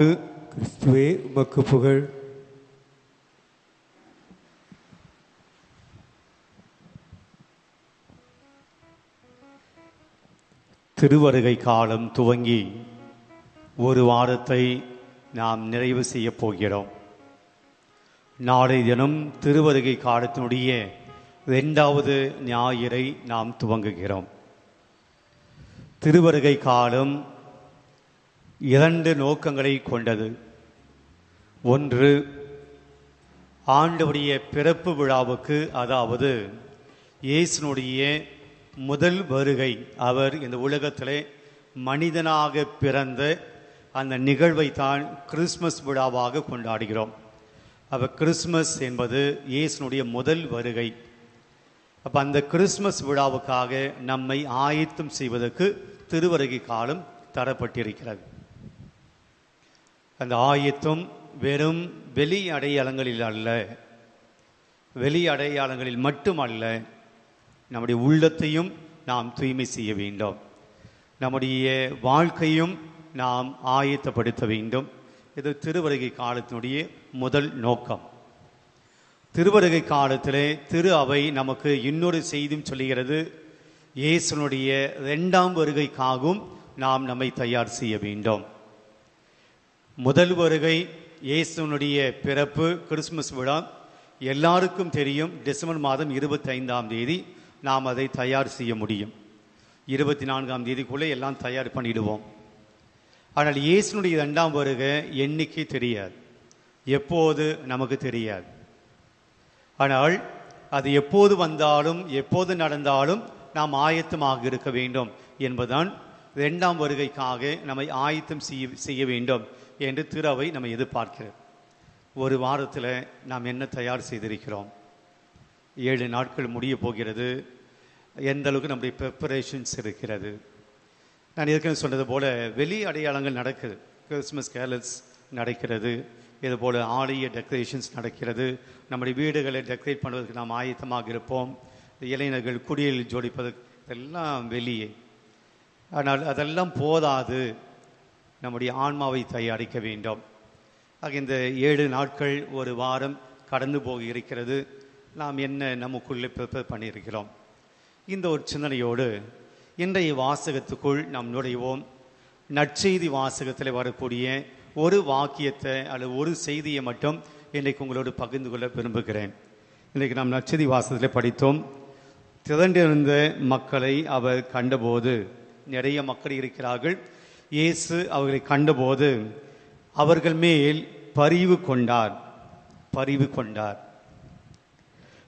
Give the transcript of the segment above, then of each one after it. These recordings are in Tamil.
கிறிஸ்துவே உமக்கு புகழ். திருவருகை காலம் துவங்கி ஒரு வாரத்தை நாம் நிறைவு செய்ய போகிறோம். நாளை தினம் திருவருகை காலத்தினுடைய இரண்டாவது ஞாயிறை நாம் துவங்குகிறோம். திருவருகை காலம் இரண்டு நோக்கங்களை கொண்டது. ஒன்று ஆண்டவுடைய பிறப்பு விழாவுக்கு அதாவது இயேசுனுடைய முதல் வருகை. அவர் இந்த உலகத்திலே மனிதனாக பிறந்த அந்த நிகழ்வை தான் கிறிஸ்மஸ் விழாவாக கொண்டாடுகிறோம். அப்போ கிறிஸ்மஸ் என்பது இயேசுனுடைய முதல் வருகை. அப்போ அந்த கிறிஸ்மஸ் விழாவுக்காக நம்மை ஆயத்தம் செய்வதற்கு திருவருகை காலம் தரப்பட்டிருக்கிறது. அந்த ஆயத்தம் வெறும் வெளி அடையாளங்களில் அல்ல. வெளி அடையாளங்களில் மட்டுமல்ல நம்முடைய உள்ளத்தையும் நாம் தூய்மை செய்ய வேண்டும். நம்முடைய வாழ்க்கையும் நாம் ஆயத்தப்படுத்த வேண்டும். இது திருவருகை காலத்தினுடைய முதல் நோக்கம். திருவருகை காலத்தில் திரு அவை நமக்கு இன்னொரு செய்தியும் சொல்லுகிறது. இயேசுனுடைய ரெண்டாம் வருகைக்காகவும் நாம் நம்மை தயார் செய்ய வேண்டும். முதல் வருகை இயேசுனுடைய பிறப்பு கிறிஸ்துமஸ் விழா. எல்லாருக்கும் தெரியும் டிசம்பர் மாதம் இருபத்தைந்தாம் தேதி நாம் அதை தயார் செய்ய முடியும். இருபத்தி நான்காம் தேதிக்குள்ளே எல்லாம் தயார் பண்ணிடுவோம். ஆனால் இயேசுனுடைய ரெண்டாம் வருகை எண்ணிக்கை தெரியாது. எப்போது? நமக்கு தெரியாது. ஆனால் அது எப்போது வந்தாலும் எப்போது நடந்தாலும் நாம் ஆயத்தமாக இருக்க வேண்டும் என்பதுதான் இரண்டாம் வருகைக்காக நம்மை ஆயத்தம் செய்ய செய்ய வேண்டும். என்று திருவை நம்ம எதிர்பார்க்கிறது ஒரு வாரத்தில் நாம் என்ன தயார் செய்திருக்கிறோம்? ஏழு நாட்கள் முடிய போகிறது. எந்த அளவுக்கு நம்முடைய ப்ரிப்பரேஷன்ஸ் இருக்கிறது? நான் ஏற்கனவே சொன்னது போல் வெளி அடையாளங்கள் நடக்குது. கிறிஸ்மஸ் கேலல்ஸ் நடக்கிறது. இது போல் ஆலய டெக்கரேஷன்ஸ் நடக்கிறது. நம்முடைய வீடுகளை டெக்கரேட் பண்ணுவதற்கு நாம் ஆயத்தமாக இருப்போம். இளைஞர்கள் குடியில் ஜோடிப்பதற்கு இதெல்லாம் வெளியே. ஆனால் அதெல்லாம் போதாது. நம்முடைய ஆன்மாவை தயாரிக்க வேண்டும். ஆக இந்த ஏழு நாட்கள் ஒரு வாரம் கடந்து போக இருக்கிறது நாம் என்ன நமக்குள்ளே ப்ரிப்பேர் பண்ணியிருக்கிறோம்? இந்த ஒரு சிந்தனையோடு இன்றைய வாசகத்துக்குள் நாம் நுழைவோம். நற்செய்தி வாசகத்தில் வரக்கூடிய ஒரு வாக்கியத்தை அல்லது ஒரு செய்தியை மட்டும் இன்றைக்கு உங்களோடு பகிர்ந்து கொள்ள விரும்புகிறேன். இன்றைக்கு நாம் நற்செய்தி வாசகத்தில் படித்தோம். திரண்டிருந்த மக்களை அவர் கண்டபோது நிறைய மக்கள் இருக்கிறார்கள். இயேசு அவர்களை கண்டபோது அவர்கள் மேல் பரிவு கொண்டார். பரிவு கொண்டார்.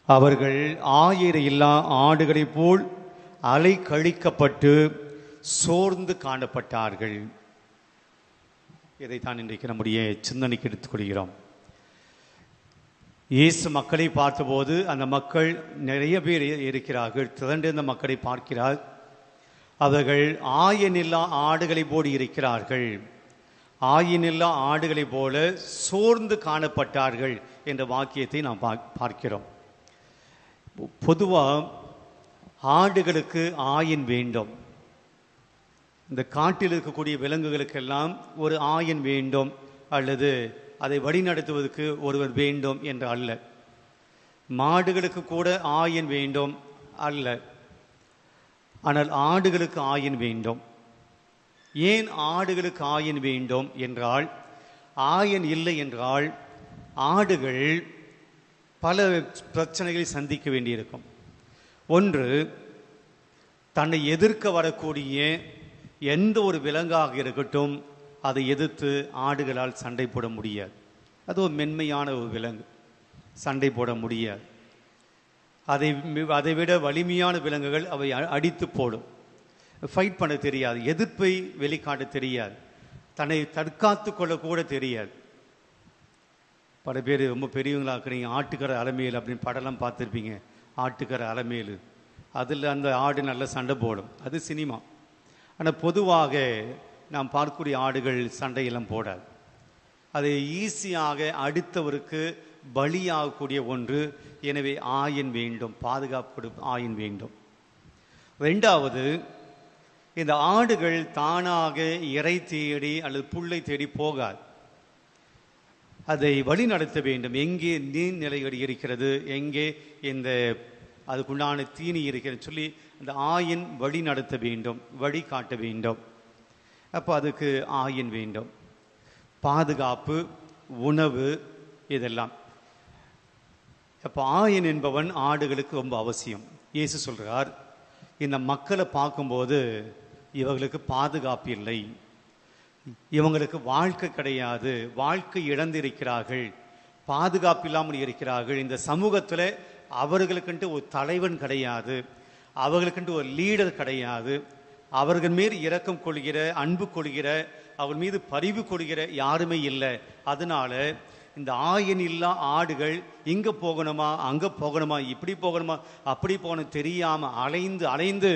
அவர்கள் ஆயிர இல்லா ஆடுகளைப் போல் அலை கழிக்கப்பட்டு சோர்ந்து காணப்பட்டார்கள். இதைத்தான் இன்றைக்கு நம்முடைய சிந்தனைக்கு எடுத்துக்கொள்கிறோம். இயேசு மக்களை பார்த்தபோது அந்த மக்கள் நிறைய பேர் இருக்கிறார்கள். திரண்டிருந்த மக்களை பார்க்கிறார். அவர்கள் ஆயனில்லா ஆடுகளை போடு இருக்கிறார்கள். ஆயினில்லா ஆடுகளை போல சோர்ந்து காணப்பட்டார்கள் என்ற வாக்கியத்தை நாம் பார்க்கிறோம். பொதுவாக ஆடுகளுக்கு ஆயின் வேண்டும். இந்த காட்டில் இருக்கக்கூடிய விலங்குகளுக்கெல்லாம் ஒரு ஆயன் வேண்டும் அல்லது அதை வழிநடத்துவதற்கு ஒருவர் வேண்டும் என்று அல்ல. மாடுகளுக்கு கூட ஆயன் வேண்டும் அல்ல. ஆனால் ஆடுகளுக்கு ஆயின் வேண்டும். ஏன் ஆடுகளுக்கு ஆயின் வேண்டும் என்றால் ஆயன் இல்லை என்றால் ஆடுகள் பல பிரச்சனைகளை சந்திக்க வேண்டியிருக்கும். ஒன்று தன்னை எதிர்க்க வரக்கூடிய எந்த ஒரு விலங்காக இருக்கட்டும் அதை எதிர்த்து ஆடுகளால் சண்டை போட முடியாது. அது ஒரு மென்மையான ஒரு விலங்கு. சண்டை போட முடியாது. அதை அதை விட வலிமையான விலங்குகள் அவை அடித்து போடும். ஃபைட் பண்ண தெரியாது. எதிர்ப்பை வெளிக்காட்ட தெரியாது. தன்னை தற்காத்து கொள்ளக்கூட கூட தெரியாது. பல பேர் ரொம்ப பெரியவங்களா இருக்கிறீங்க. ஆட்டுக்கரை அலமேல் அப்படின்னு படம்லாம் பார்த்துருப்பீங்க. ஆட்டுக்கரை அலமேல். அதில் அந்த ஆடு நல்ல சண்டை போடும். அது சினிமா. ஆனால் பொதுவாக நாம் பார்க்கக்கூடிய ஆடுகள் சண்டையெல்லாம் போடாது. அதை ஈஸியாக அடுத்தவருக்கு பலியாகக்கூடிய ஒன்று. எனவே ஆயின் வேண்டும் பாதுகாப்பு ஆயின் வேண்டும். ரெண்டாவது இந்த ஆடுகள் தானாக இறை தேடி அல்லது புல்லை தேடி போகாது. அதை வழி நடத்த வேண்டும். எங்கே நீர்நிலைகள் இருக்கிறது எங்கே இந்த அதுக்குண்டான தீனி இருக்கிறது சொல்லி அந்த ஆயின் வழி நடத்த வேண்டும் வழி காட்ட வேண்டும். அப்போ அதுக்கு ஆயின் வேண்டும். பாதுகாப்பு உணவு இதெல்லாம். அப்போ ஆயன் என்பவன் ஆடுகளுக்கு ரொம்ப அவசியம். இயேசு சொல்கிறார் இந்த மக்களை பார்க்கும்போது இவர்களுக்கு பாதுகாப்பு இல்லை. இவங்களுக்கு வாழ்க்கை கிடையாது வாழ்க்கை இழந்திருக்கிறார்கள் பாதுகாப்பு இல்லாமல் இருக்கிறார்கள். இந்த சமூகத்தில் அவர்களுக்குன்ட்டு ஒரு தலைவன் கிடையாது அவர்களுக்குன்ட்டு ஒரு லீடர் கிடையாது. அவர்கள் மீது இரக்கம் கொள்கிற அன்பு கொள்கிற அவர்கள் மீது பரிவு கொள்கிற யாருமே இல்லை. அதனால இந்த ஆயன் இல்லா ஆடுகள் இங்கே போகணுமா அங்கே போகணுமா இப்படி போகணுமா அப்படி போகணும் தெரியாமல் அலைந்து அலைந்து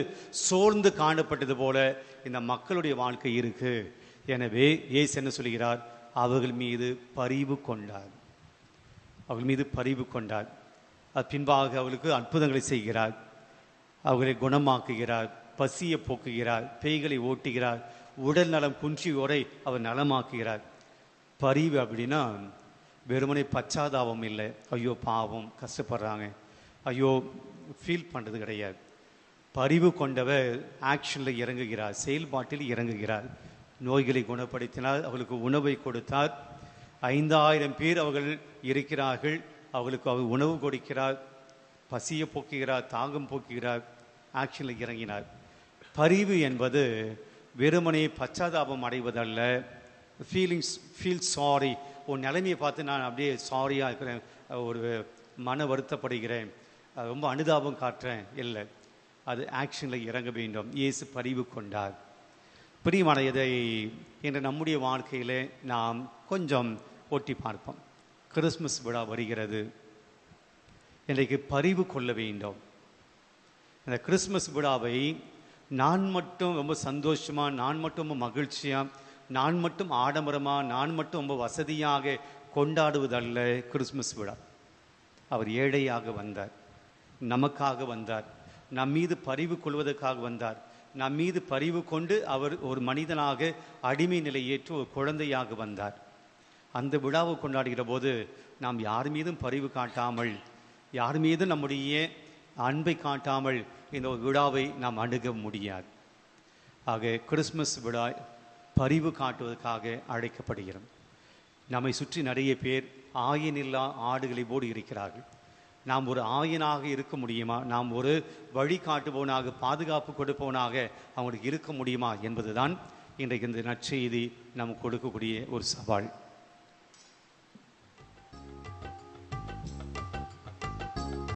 சோர்ந்து காணப்பட்டது போல இந்த மக்களுடைய வாழ்க்கை இருக்கு. எனவே ஏசு என்ன சொல்கிறார்? அவர்கள் மீது பரிவு கொண்டார். அவர்கள் மீது பரிவு கொண்டார். அது பின்பாக அவர்களுக்கு அற்புதங்களை செய்கிறார். அவர்களை குணமாக்குகிறார் பசியை போக்குகிறார் பேய்களை ஓட்டுகிறார் உடல் நலம் குன்றியோரை அவர் நலமாக்குகிறார். பரிவு அப்படின்னா வெறுமனே பச்சாதாபம் இல்லை. ஐயோ பாவம் கஷ்டப்படுறாங்க. ஐயோ ஃபீல் பண்ணுறது கிடையாது. பரிவு கொண்டவர் ஆக்ஷனில் இறங்குகிறார் செயல்பாட்டில் இறங்குகிறார். நோய்களை குணப்படுத்தினார் அவர்களுக்கு உணவை கொடுத்தார். ஐந்தாயிரம் பேர் அவர்கள் இருக்கிறார்கள். அவர்களுக்கு அவர் உணவு கொடுக்கிறார். பசியை போக்குகிறார் தாகம் போக்குகிறார். ஆக்ஷனில் இறங்கினார். பரிவு என்பது வெறுமனே பச்சாதாபம் அடைவதல்ல. ஃபீலிங்ஸ் ஃபீல் சாரி உன் நிலைமையை பார்த்து நான் அப்படியே சாரியாக இருக்கிறேன் ஒரு மன வருத்தப்படுகிறேன் ரொம்ப அனுதாபம் காட்டுறேன். இல்லை. அது ஆக்ஷனில் இறங்க வேண்டும். இயேசு பரிவு கொண்டார். பிரியமான இதை இன்று நம்முடைய வாழ்க்கையில் நாம் கொஞ்சம் ஒட்டி பார்ப்போம். கிறிஸ்மஸ் விழா வருகிறது. இன்றைக்கு பரிவு கொள்ள வேண்டும். இந்த கிறிஸ்மஸ் விழாவை நான் மட்டும் ரொம்ப சந்தோஷமாக நான் மட்டும் ரொம்ப மகிழ்ச்சியாக நான் மட்டும் ஆடம்பரமாக நான் மட்டும் ரொம்ப வசதியாக கொண்டாடுவதல்ல கிறிஸ்மஸ் விழா. அவர் ஏழையாக வந்தார். நமக்காக வந்தார். நம் மீது பரிவு கொள்வதற்காக வந்தார். நம் மீது பரிவு கொண்டு அவர் ஒரு மனிதனாக அடிமை நிலையேற்று ஒரு குழந்தையாக வந்தார். அந்த விழாவை கொண்டாடுகிற போது நாம் யார் மீதும் பரிவு காட்டாமல் யார் மீதும் நம்முடைய அன்பை காட்டாமல் இந்த ஒரு விழாவை நாம் அணுக முடியாது. ஆக கிறிஸ்மஸ் விழா பரிவு காட்டுவதற்காக அழைக்கப்படுகிறோம் நம்மை சுற்றி நிறைய பேர் ஆயனில்லா ஆடுகளை போடு இருக்கிறார்கள். நாம் ஒரு ஆயனாக இருக்க முடியுமா? நாம் ஒரு வழிகாட்டுபவனாக பாதுகாப்பு கொடுப்பவனாக அவங்களுக்கு இருக்க முடியுமா என்பதுதான் இன்றைக்கு இந்த நற்செய்தி நமக்கு கொடுக்கக்கூடிய ஒரு சவால்.